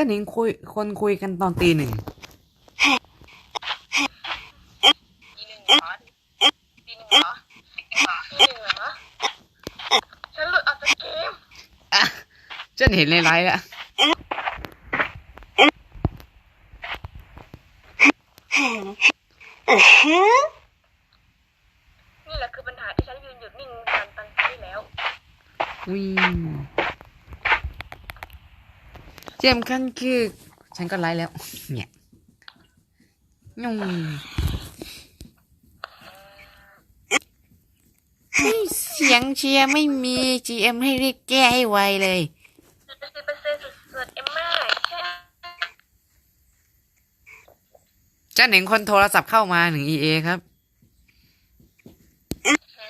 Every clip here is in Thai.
ฉันเห็นคุยคนคุยกันตอนตีหนึ่งตีหนึ่งเหรอตีหนึ่งเหรอตีหนึ่งเหรอฉันหลุดออกจากเกมอะฉันเห็นในไลน์แล้ว นี่แหละคือปัญหาที่ฉันยืนหยุดนิ่งกันตั้งที่แล้ว วิ่ง เจมขั้นคือ ฉันก็ไลฟ์แล้ว เนี่ยยุ่งเสียงเชียร์ไม่มี GM ให้รีบแก้ให้ไวเลย สิบเปอร์เซ็นต์สุดๆเอ็มม่าแค่ฉันเห็นคนโทรศัพท์เข้ามาหนึ่ง EA ครับ ใช่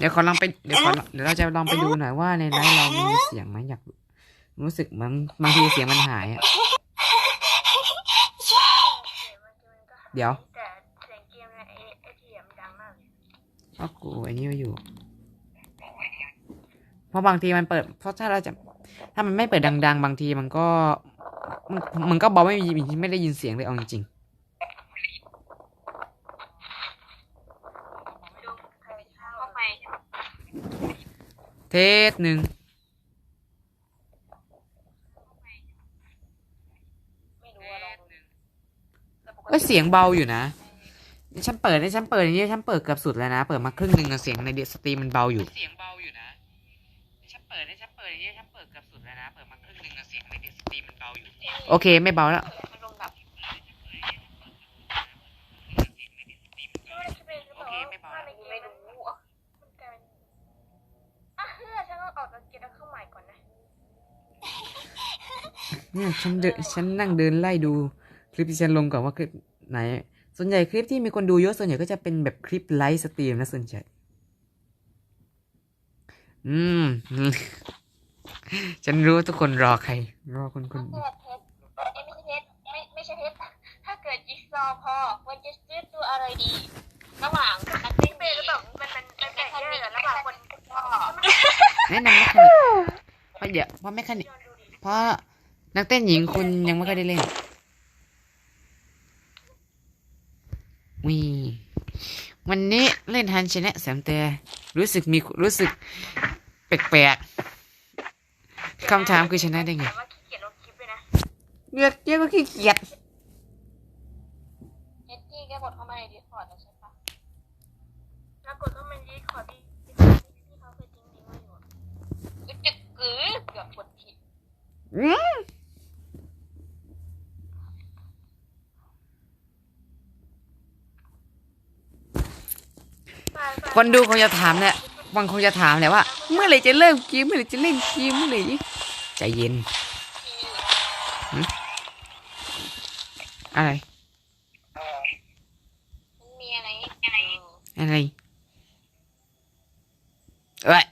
เดี๋ยวขอลองไปเดี๋ยวขอเดี๋ยวเราจะลองไปดูหน่อยว่าในไลฟ์เรามีเสียงไหมอยากรู้สึกมันบางทีเสียงมันหายอะเดี๋ยวแต่เสียงเกมในไอทีมดังมากกูไอ้นี่ไว้อยู่เพราะบางทีมันเปิด เพราะถ้าเราจะ ถ้ามันไม่เปิดดัง ๆ บางทีมันก็ มันก็บอกไม่ไม่ได้ยินเสียงเลยเอาจริง ไม่ดูใครเข้าไป ๆ เทสหนึ่งไม่รู้ว่าลองดูแต่ปกก็ติเสียงเบาอยู่นะนี่ฉันเปิดนี่ฉันเปิดอย่างนี้ฉันเปิดเกือบสุดแล้วนะ เปิดมาครึ่งหนึ่งอะเสียงในเดียสตรีมมันเบาอยู่ เสียงเบาอยู่นะฉันเปิดนี่ฉันเปิดอย่างนี้ฉันเปิดเกือบสุดแล้วนะ เปิดมาครึ่งหนึ่งอะเสียงในเดียสตรีมมันเบาอยู่ โอเค ไม่เบาแล้วมันลงดับใช่จะเป็นหรือเปล่าโอเคไม่เบาว่าในเกมไม่รู้อะมันกลายเป็นอะเฮ้ยฉันต้ องออกจากเกมแล้วเข้าใหม่ก่อนนะ เนี่ยฉันเดินฉันนั่งเดินไล่ดู คลิปที่ฉันลงก่อนว่าคลิปไหน ส่วนใหญ่คลิปที่มีคนดูเยอะส่วนใหญ่ก็จะเป็นแบบคลิปไลฟ์สตรีมนะส่วนใหญ่อืม ฉันรู้ว่าทุกคนรอใคร รอคนคนถ้าเกิดเทสเอ้ยไม่ใช่เทสไม่ไม่ใช่เทสถ้าเกิดจิ๊กซอว์พอควรจะซื้อตัวอะไรดี ระหว่างนักเต้นเป็นหรือเปล่ามันมันมันแบ่งแยกกันระหว่างคนก็ แนะนำแมคคานิกเพราะเดี๋ยวเพราะแมคคานิกย้อนดูดิเพราะนักเต้นหญิงคุณยังไม่เคยได้เล่นวีวันนี้เล่นฮันชนะแสมแต่รู้สึกมีรู้สึกแปลกๆคำถามคือชนะได้ไงแต่ว่าขี้เกียจลงคลิปด้วยนะเลือกเยอะก็ขี้เกียจเอ็ดดี้แกกดเข้ามาในดิสคอร์ดแล้วใช่ปะแล้วกดเข้ามาในดิสคอร์ดที่ที่เขาเคยทิ้งลิงก์ไว้อยู่อะ อึดจึกกือเกือบกดผิดอืมคนดูคงจะถามแหละบางคงจะถามแหละว่า เมื่อไหร่จะเริ่มเกมเมื่อไหร่จะเล่นเกมเมื่อไหร่ใจเย็นอะไรมันมีอะไร อะไรอะไร เอ้ย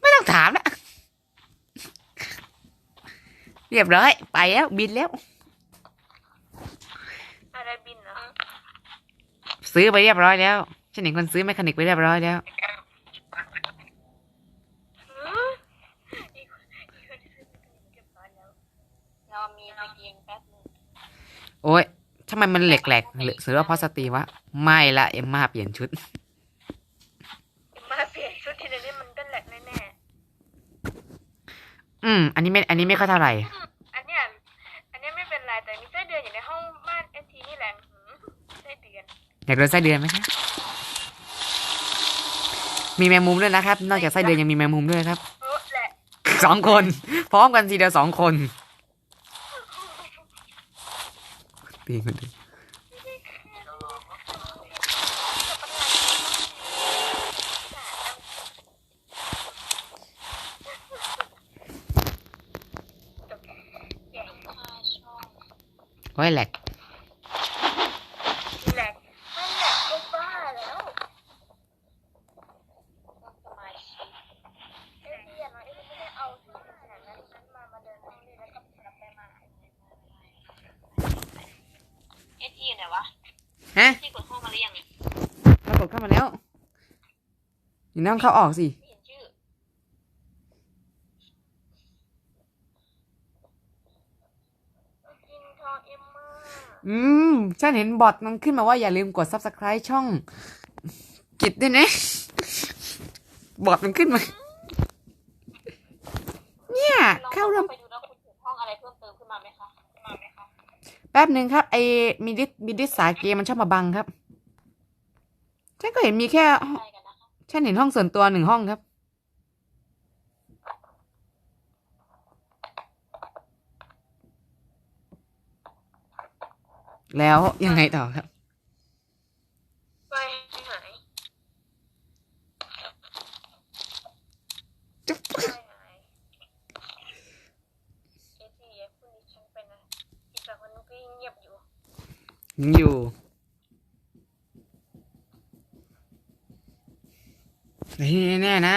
ไม่ต้องถามละ เรียบร้อย ไปแล้ว บินแล้ว อะไรบินเหรอซื้อไปเรียบร้อยแล้วฉันเห็นคนซื้อแมคคานิกไปเรียบร้อยแล้วอีกคนอีกคนที่ซื้อเก็บร้อยแล้วเรามีสกินแป๊บนึงโอ้ยทำไมมันแหลกๆหรือหรือว่าเพราะสตรีวะ ไม่ละเอ็มมาเปลี่ยนชุดมาเปลี่ยนชุดทีเดียวนี่มันก็แหลกแน่อืม อันนี้ไม่ อันนี้ไม่ค่อยเท่าไหร่ อนอยากโดนไส้เดือนไหมคะมีแมงมุมด้วยนะครับ นอกจากไส้เดือนยังมีแมงมุมด้วยครับเออแหละสองคน พร้อมกันทีเดียวสองคนตีกันดูโอ้ยแหลก แหลกมันแหลกก็บ้าแล้วสมาชิกเอ้ยพี่อย่าน้อยเอ้ยไม่ได้เอาที่ขนาดนั้นฉันมามาเดินห้องนี้แล้วก็กลับไปมาเอทีอยู่ไหนวะ ฮะ ที่กดห้องมาหรือยัง ปรากฏเข้ามาแล้ว มั นต้องเข้าออกสิไม่เห็นชื่อกินทองเอ็มมาอืม ฉันเห็นบอทมันขึ้นมาว่าอย่าลืมกด subscribe ช่อง กิจด้วยนะ บอทมันขึ้นมา เนี่ย เข้าเริ่มไปดูแล้วคุณเห็นห้องอะไรเพิ่มเติมขึ้นมาไหมคะมาไหมคะแป๊บหนึ่งครับ ไอมีดิสมีดิสสาเกมันชอบมาบังครับ ฉันก็เห็นมีแค่ไปกันนะคะ ฉันเห็นห้องส่วนตัวหนึ่งห้องครับ แล้วยังไงต่อครับไปหายจุ๊บไปหายเอทีเอฟคุณดิฉันเป็นอะไรอีกสองคนนึงก็ยังเงียบอยู่ ยังอยู่นี่แน่ๆนะ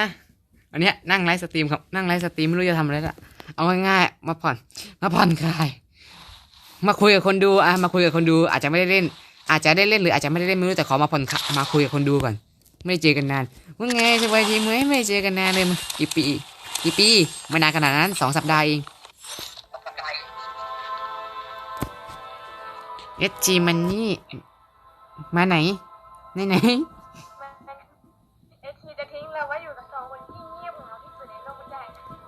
อันเนี้ยนั่งไลฟ์สตรีมครับนั่งไลฟ์สตรีมไม่รู้จะทำอะไรละเอาง่ายๆมาผ่อน มาผ่อนคลาย มาคุยกับคนดูอะมาคุยกับคนดูอาจจะไม่ได้เล่น อาจจะได้เล่นหรืออาจจะไม่ได้เล่นไม่รู้แต่ขอมาผ่อนคลายมาคุยกับคนดูก่อน ไม่เจอกันนานว่าไงสบายดีไหมไม่เจอกันนานเลยมันกี่ปีกี่ปีไม่นานขนาดนั้นสองสัปดาห์เองเอสจีมันนี่มาไหนไหนไหน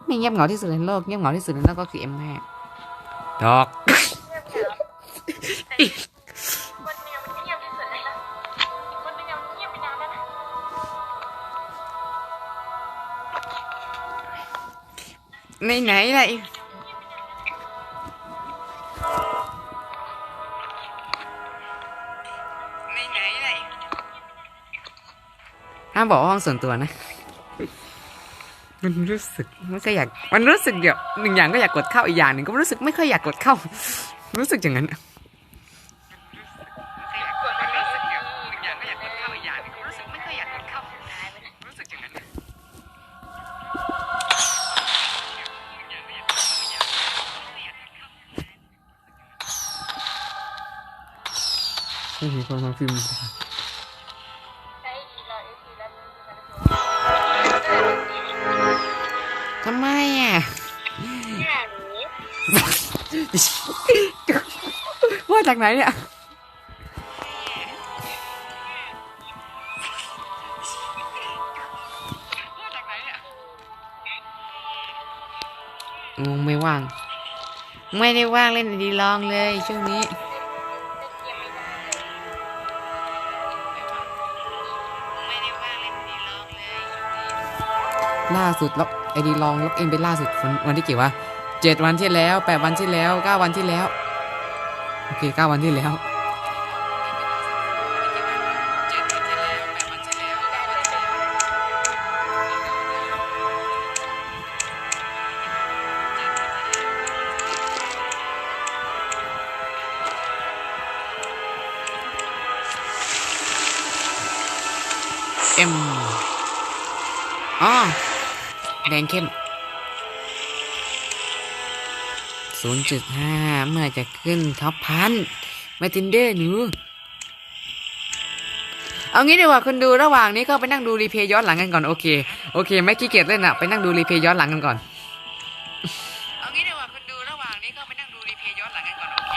ไม่เงียบเหงาที่สุดในโลกเงียบเหงาที่สุดในโลกก็คือเอ็มแม่ดอกเงียบเหงาแต่อีกคนนึงยังมันเงียบที่สุดเลยนะอีกคนนึงยังเงียบไปนานแล้วนะไหนไหนล่ะอีไหนไหนล่ะห้ามบอกว่าห้องส่วนตัวนะ มันรู้สึกไม่ค่อยอยากมันรู้สึกเดี๋ยวหนึ่งอย่างก็อยากกดเข้าอีกอย่างหนึ่งก็รู้สึกไม่ค่อยอยากกดเข้ารู้สึกอย่างนั้นรู้สึกเดี๋ยวหนึ่งอย่างก็อยากกดเข้าอีกอย่างหนึ่งก็รู้สึกไม่ค่อยอยากกดเข้า รู้สึกอย่างนั้นมีคนมาพิมพ์ ว่าจากไหนเนี่ยงงไม่ว่าง ไม่ได้ว่างเล่นดีลองเลยช่วงนี้เล่นเกมไม่ได้เลยล่าสุดล็อกไอดีลองล็อกเองเป็นล่าสุดวันวันที่กี่วะ เจ็ดวันที่แล้วแปดวันที่แล้วเก้าวันที่แล้ว โอเคเก้าวันที่แล้วเอ็มอ๋อแดงเข้ม 0.5 เมื่อจะขึ้นท็อปพันมาตินเดอร์หนูเอางี้ดีกว่าคนดูระหว่างนี้ก็ไปนั่งดูรีเพย์ย้อนหลังกันก่อนโอเคโอเคไม่ขี้เกียจเล่นอะไปนั่งดูรีเพย์ย้อนหลังกันก่อนเอางี้ดีกว่าคนดูระหว่างนี้ก็ไปนั่งดูรีเพย์ย้อนหลังกันก่อนโอเค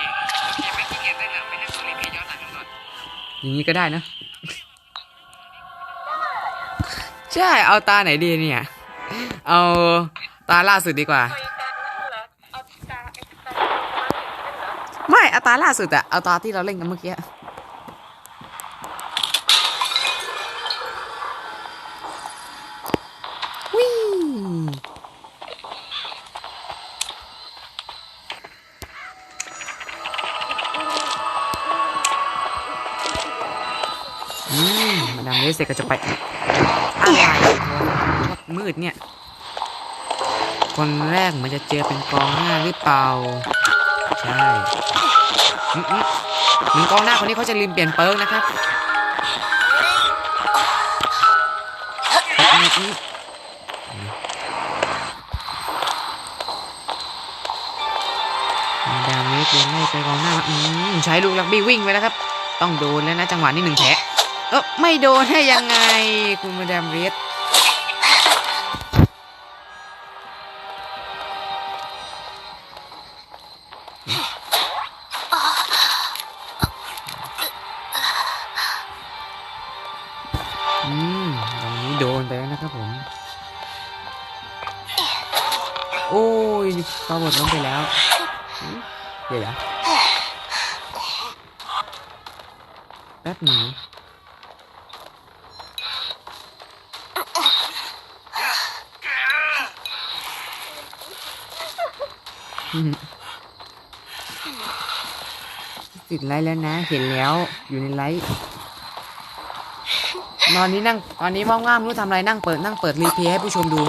โอเคไม่ขี้เกียจเล่นอะไปนั่งดูรีเพย์ย้อนหลังกันก่อนอย่างนี้ก็ได้นะใช่เอาตาไหนดีเนี่ยเอาตาล่าสุดดีกว่า เอาอีกตาเหรอเอาตาเอ็กตาเหรอ ไม่ เอาตาล่าสุดอะเอาตาที่เราเล่นกันเมื่อกี้อะวิ่อืมมาดามเลสเซก็จะไปอะไรมืดเนี่ย คนแรกมันจะเจอเป็นกองหน้าหรือเปล่า ใช่ หนึ่งกองหน้าคนนี้เขาจะลืมเปลี่ยนเปิร์กนะครับมาดามเวสเดินไล่ไปกองหน้าอืใช้ลูกลักบี้วิ่งไปแล้วครับ ต้องโดนแล้วนะจังหวะนี้หนึ่งแผลเออไม่โดนให้ยังไงคุณมาดามเวส อืมตอนนี้โดนไปแล้วนะครับผม โอ้ยตลาบดล้มไปแล้ว เดี๋ยวแป๊บหนึ่งติดไลท์แล้วนะ เห็นแล้ว อยู่ในไลท์ นอนนี้นั่งตอนนี้ว่างๆไม่รู้ทำอะไรนั่งเปิดนั่งเปิดรีเพย์ให้ผู้ชมดู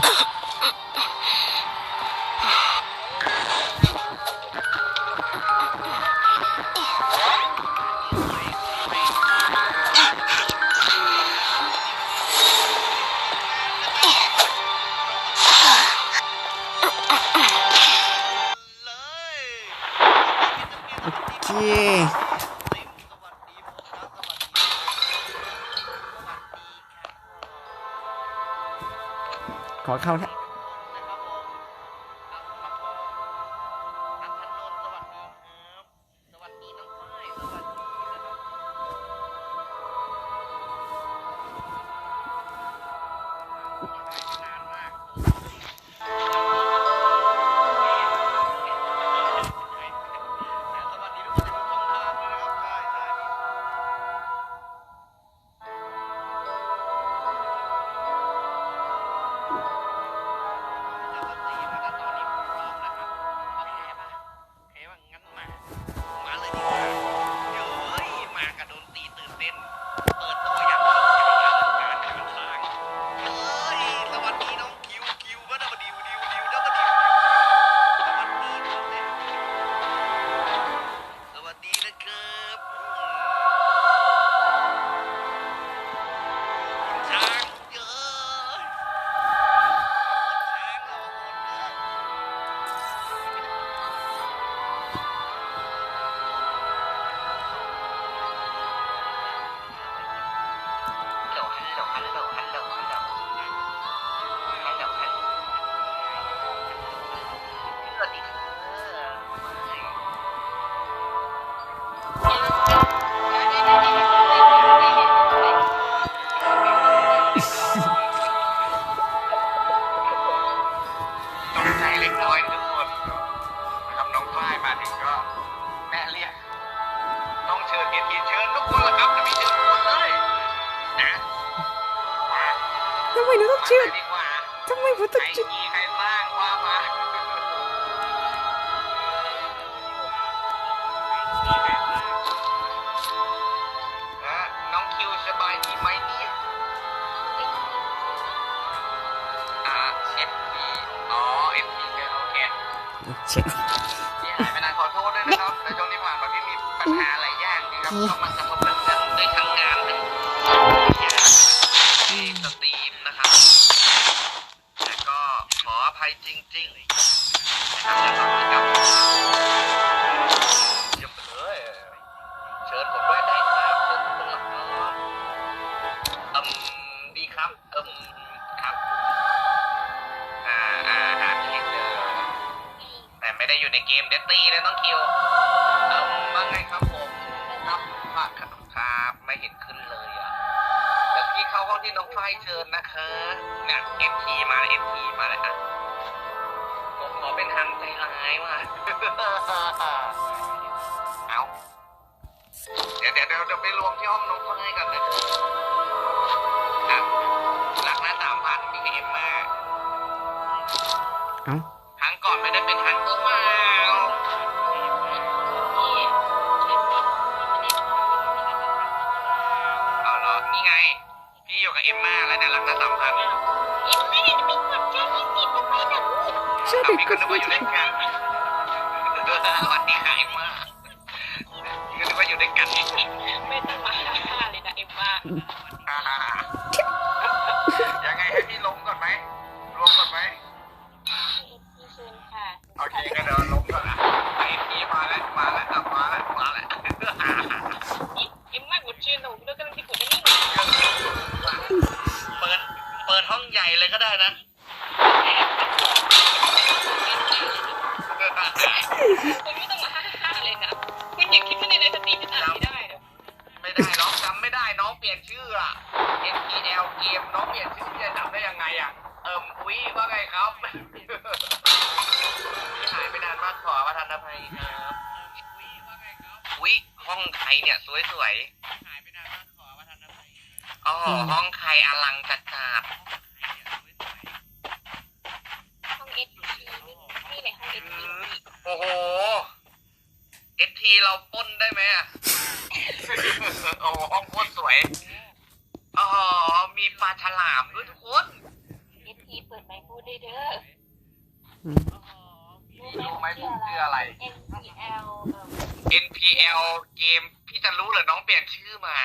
ทำไมพุทธใครจิตมีใครบ้างว่ามาเน้องคิวสบายดีไหมเนี่ยอ่าเอ็อ๋อเอ็มพีโอเคนี่หายไปนานขอโทษด้วยนะครับในช่วงที่ผ่านมาพี่มีปัญหาหลายอย่างนะครับต้องมา เอ้ครั้งก่อนไม่ได้เป็นครั้งที่มาอาเหรอนี่ไง พี่อยู่กับเอ็มมาแล้วเนี่รักษาสัมพันธ์เอมใม่ได้เป็นคนแค่ยึดติดทำไมนะพี่ก็นึกว่าอยู่ด้วยกันวันนี้หายมากก็นึกว่าอยู่ด้วยกันไม่ต้องมาเลยนะเอ็มมา ไงอะ เอิ่มอุ้ยว่าไงครับ หายไปนานมากขอประธานอภัยครับอุ้ยห้องใครเนี่ยสวยสวยหายไปนานมากขอประธนอภัอ๋อห้องใครอลังจัดจัดห้องเอทีนี่เลยห้องเอทีโอ้โหเอทีเราป้นได้ไหมอะโอ้ห้องโคตรสวยอ๋อมีปลาฉลามด้วยทุกคน ทีเปิดไมค์พูดได้เด้ออืมรู้ไหมผมชื่ออะไร NPL เอ่อ NPL เกมพี่จะรู้เหรอน้องเปลี่ยนชื่อมา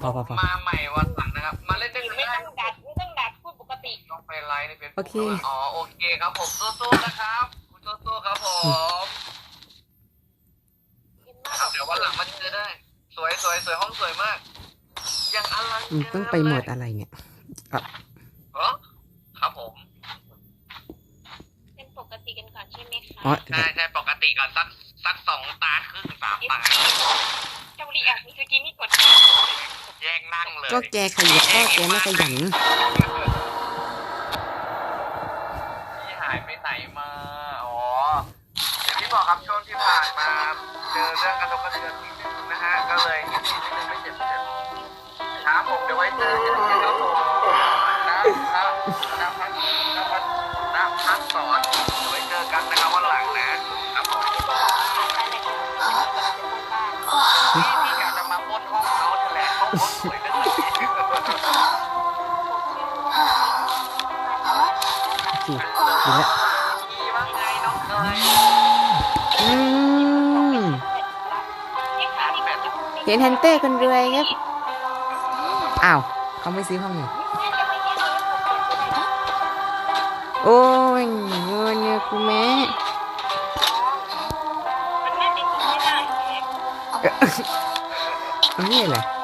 พอพอพอมาใหม่วันหลังนะครับ มาเล่นได้หรือเลไม่ยต้องดัดไม่ต้องดัดพูดปกติต้องไปไลฟ์ในเฟซโอบุ๊กเคอ๋อโอเคครับผมสู้ๆนะครับคุณสู้ๆครับผมกินมากครับเดี๋ยววันหลังมาเจอได้ สวยสวยสวยห้องสวยมาก ยังอลังอืมต้องไปโหมดอะไรเนี่ยเออครับผม เป็นปกติกันก่อนใช่ไหมคะอ๋อใช่ใช่ปกติก่อนสักสักสองตาครึ่งสามเอฟตาซีเจ้าลีแอบมิซูกินี่กดแย่งนั่งเลยก็แกขยันก็แกไม่ขยันพี่หายไปไหนมาอ๋ออย่างที่บอกครับช่วงที่ผ่านมาเจอเรื่องกระทบกระเทือนนิดนึงนะฮะก็เลยนิดนึงไม่เจ็บเจ็บครับผมเดี๋ยวไว้เจอกันอีกครับผม เหละห้องเขาสวยเหลือเกินสิดีละพี่ว่าไงน้องเคยอืมเห็นฮันเตอร์คนรวยครับอ้าวเขาไม่ซื้อห้องเลยโอ้ยเงินเนี่ยกูแม่มันน่าจะไม่